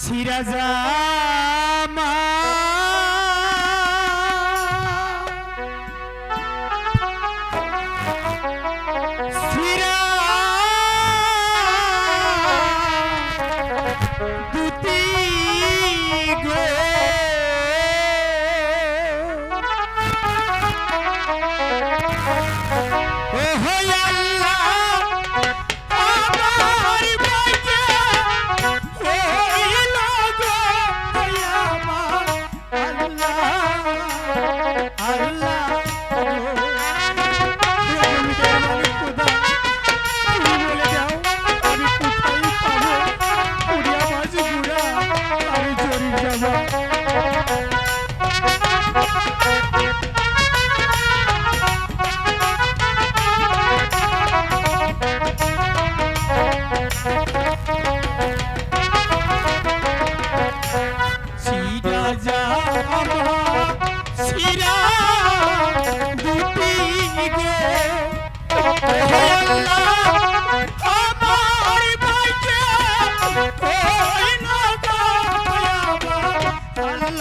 সিরাজামা সিরা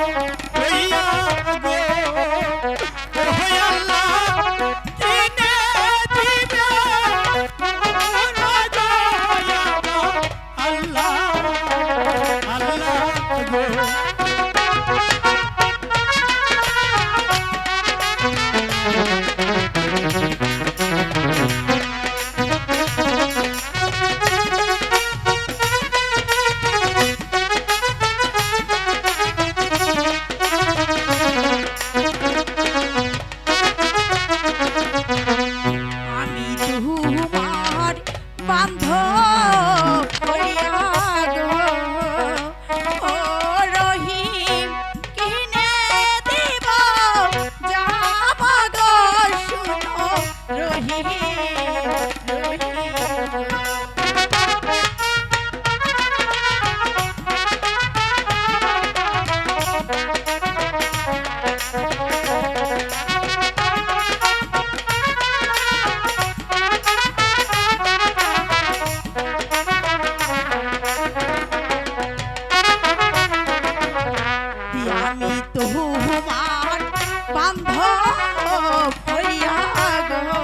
ஐயா আমি তোমার বান্ধব হইয়া গো।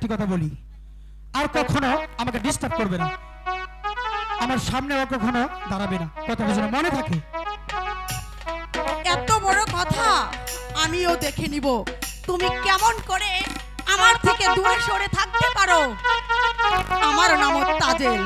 একটি কথা বলি। আর কখনো আমাকে ডিস্টার্ব করবে না। আমার সামনে আর কখনো দাঁড়াবে না। কথা যেন মনে থাকে। এত বড় কথা আমিও দেখে নিব। তুমি কেমন করে আমার থেকে দূরে সরে থাকতে পারো? আমার নাম তাজেল।